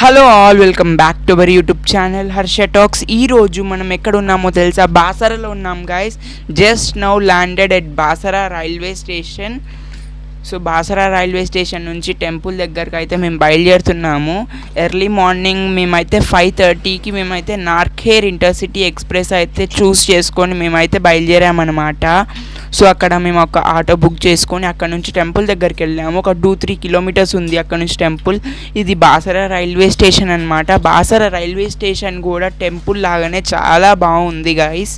Hello all welcome back to our YouTube channel Harsha talks ఈ రోజు మనం ఎక్కడ ఉన్నామో తెలుసా? బాసరాలో ఉన్నాం guys just now landed at Basara railway station so Basara railway station నుంచి టెంపుల్ దగ్గరకు అయితే మేము బయలుదేరుతున్నాము. ఎర్లీ మార్నింగ్ మేమైతే ఫైవ్ థర్టీకి మేమైతే నార్ఖేర్ ఇంటర్సిటీ ఎక్స్ప్రెస్ అయితే చూస్ చేసుకొని మేమైతే బయలుదేరామన్నమాట. సో అక్కడ మేము ఒక ఆటో బుక్ చేసుకొని అక్కడ నుంచి టెంపుల్ దగ్గరికి వెళ్ళాము. ఒక టూ త్రీ కిలోమీటర్స్ ఉంది అక్కడ నుంచి టెంపుల్. ఇది బాసర రైల్వే స్టేషన్ అనమాట బాసర రైల్వే స్టేషన్ కూడా టెంపుల్ లాగానే చాలా బాగుంది గైస్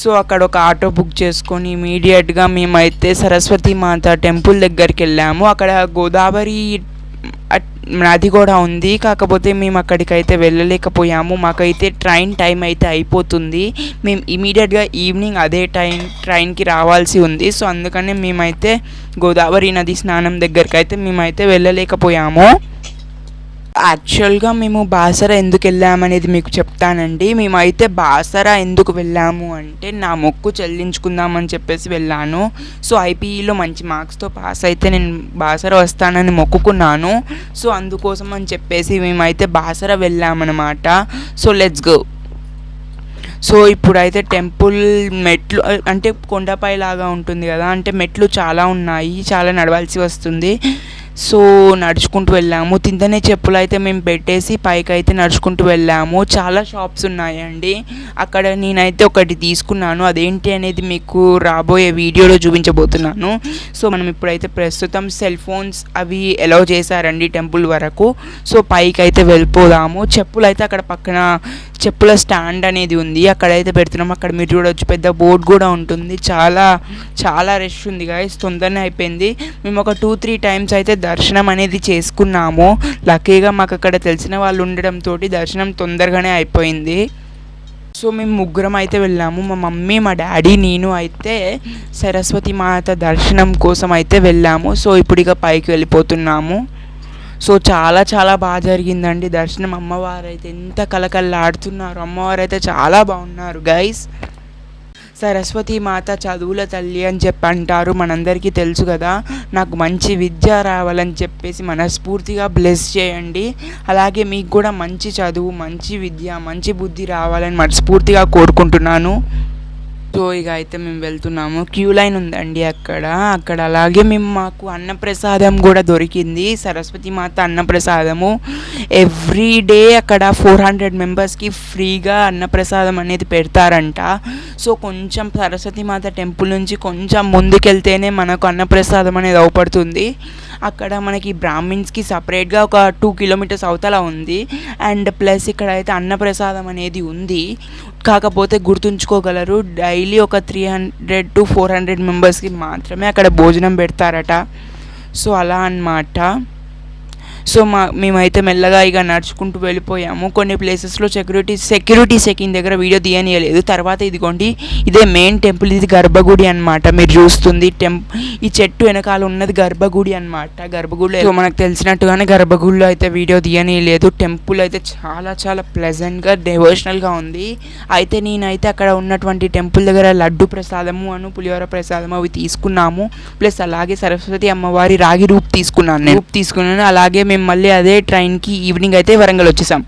సో అక్కడ ఒక ఆటో బుక్ చేసుకొని ఇమీడియట్గా మేమైతే సరస్వతి మాత టెంపుల్ దగ్గరికి వెళ్ళాము. అక్కడ గోదావరి అట్- నది కూడా ఉంది. కాకపోతే మేము అక్కడికైతే వెళ్ళలేకపోయాము. మాకైతే ట్రైన్ టైం అయితే అయిపోతుంది. మేము ఇమీడియట్గా ఈవినింగ్ అదే టైం ట్రైన్కి రావాల్సి ఉంది. సో అందుకనే మేమైతే గోదావరి నది స్నానం దగ్గరికి అయితే మేమైతే వెళ్ళలేకపోయాము. యాక్చువల్గా మేము బాసరా ఎందుకు వెళ్ళామనేది మీకు చెప్తానండి. మేమైతే బాసరా ఎందుకు వెళ్ళాము అంటే నా మొక్కు చెల్లించుకుందామని చెప్పేసి వెళ్ళాను. సో ఐపీఈలో మంచి మార్క్స్తో పాస్ అయితే నేను బాసరా వస్తానని మొక్కుకున్నాను. సో అందుకోసం అని చెప్పేసి మేమైతే బాసరా వెళ్ళామన్నమాట. సో లెట్స్ గో సో ఇప్పుడైతే టెంపుల్ మెట్లు అంటే కొండపై లాగా ఉంటుంది కదా అంటే మెట్లు చాలా ఉన్నాయి చాలా నడవాల్సి వస్తుంది. సో నడుచుకుంటూ వెళ్ళాము. తిందనే చెప్పులు అయితే మేము పెట్టేసి పైకి అయితే నడుచుకుంటూ వెళ్ళాము. చాలా షాప్స్ ఉన్నాయండి. అక్కడ నేనైతే ఒకటి తీసుకున్నాను. అదేంటి అనేది మీకు రాబోయే వీడియోలో చూపించబోతున్నాను. సో మనం ఇప్పుడైతే ప్రస్తుతం సెల్ ఫోన్స్ అవి ఎలౌ చేశారండి టెంపుల్ వరకు. సో పైకి అయితే వెళ్ళిపోదాము. చెప్పులు అయితే అక్కడ పక్కన చెప్పుల స్టాండ్ అనేది ఉంది. అక్కడైతే పెడుతున్నాం. అక్కడ మీరు చూడవచ్చు పెద్ద బోర్డు కూడా ఉంటుంది. చాలా చాలా రష్ ఉంది గాయస్ తొందరనే అయిపోయింది. మేము ఒక టూ త్రీ టైమ్స్ అయితే దర్శనం అనేది చేసుకున్నాము. లక్కీగా మాకు అక్కడ తెలిసిన వాళ్ళు ఉండడంతో దర్శనం తొందరగానే అయిపోయింది. సో మేము ముగ్గురం అయితే వెళ్ళాము. మా మమ్మీ మా డాడీ నేను అయితే సరస్వతి మాత దర్శనం కోసం అయితే వెళ్ళాము. సో ఇప్పుడు ఇక పైకి వెళ్ళిపోతున్నాము. సో చాలా చాలా బాగా జరిగిందండి దర్శనం. అమ్మవారు అయితే ఎంత కలకల్లాడుతున్నారు అమ్మవారు అయితే చాలా బాగున్నారు గైస్ సరస్వతి మాత చదువుల తల్లి అని చెప్పి అంటారు మనందరికీ తెలుసు కదా నాకు మంచి విద్య రావాలని చెప్పేసి మనస్ఫూర్తిగా బ్లెస్ చేయండి. అలాగే మీకు కూడా మంచి చదువు మంచి విద్య మంచి బుద్ధి రావాలని మనస్ఫూర్తిగా కోరుకుంటున్నాను. సో ఇక అయితే మేము వెళ్తున్నాము. క్యూ లైన్ ఉందండి అక్కడ. అక్కడ అలాగే మేము మాకు అన్నప్రసాదం కూడా దొరికింది. సరస్వతి మాత అన్నప్రసాదము. ఎవ్రీ డే అక్కడ ఫోర్ హండ్రెడ్ మెంబర్స్కి ఫ్రీగా అన్నప్రసాదం అనేది పెడతారంట. సో కొంచెం సరస్వతి మాత టెంపుల్ నుంచి కొంచెం ముందుకెళ్తేనే మనకు అన్నప్రసాదం అనేది అవుపడుతుంది. అక్కడ మనకి బ్రాహ్మిన్స్కి సపరేట్గా ఒక టూ కిలోమీటర్స్ అవతల ఉంది. అండ్ ప్లస్ ఇక్కడ అయితే అన్నప్రసాదం అనేది ఉంది. కాకపోతే గుర్తుంచుకోగలరు డైలీ ఒక three hundred to four hundred మెంబర్స్కి మాత్రమే అక్కడ భోజనం పెడతారట. సో అలా అన్నమాట. సో మా మేమైతే మెల్లగా ఇక నడుచుకుంటూ వెళ్ళిపోయాము. కొన్ని ప్లేసెస్లో సెక్యూరిటీ సెక్యూరిటీ చెకింగ్ దగ్గర వీడియో తీయనియలేదు. తర్వాత ఇదిగోండి ఇదే మెయిన్ టెంపుల్ ఇది గర్భగుడి అనమాట మీరు చూస్తుంది టెంప్ ఈ చెట్టు వెనకాల ఉన్నది గర్భగుడి అన్నమాట. గర్భగుడిలో మనకు తెలిసినట్టుగానే గర్భగుడిలో అయితే వీడియో తీయనియలేదు. టెంపుల్ అయితే చాలా చాలా ప్లెజెంట్గా డెవోషనల్గా ఉంది. అయితే నేనైతే అక్కడ ఉన్నటువంటి టెంపుల్ దగ్గర లడ్డు ప్రసాదము అను పులిహోర ప్రసాదము అవి తీసుకున్నాము. ప్లస్ అలాగే సరస్వతి అమ్మవారి రాగి రూప్ తీసుకున్నాను రూప్ తీసుకున్నాను. అలాగే మేము మళ్ళీ అదే ట్రైన్కి ఈవినింగ్ అయితే వరంగల్ వచ్చేసాం.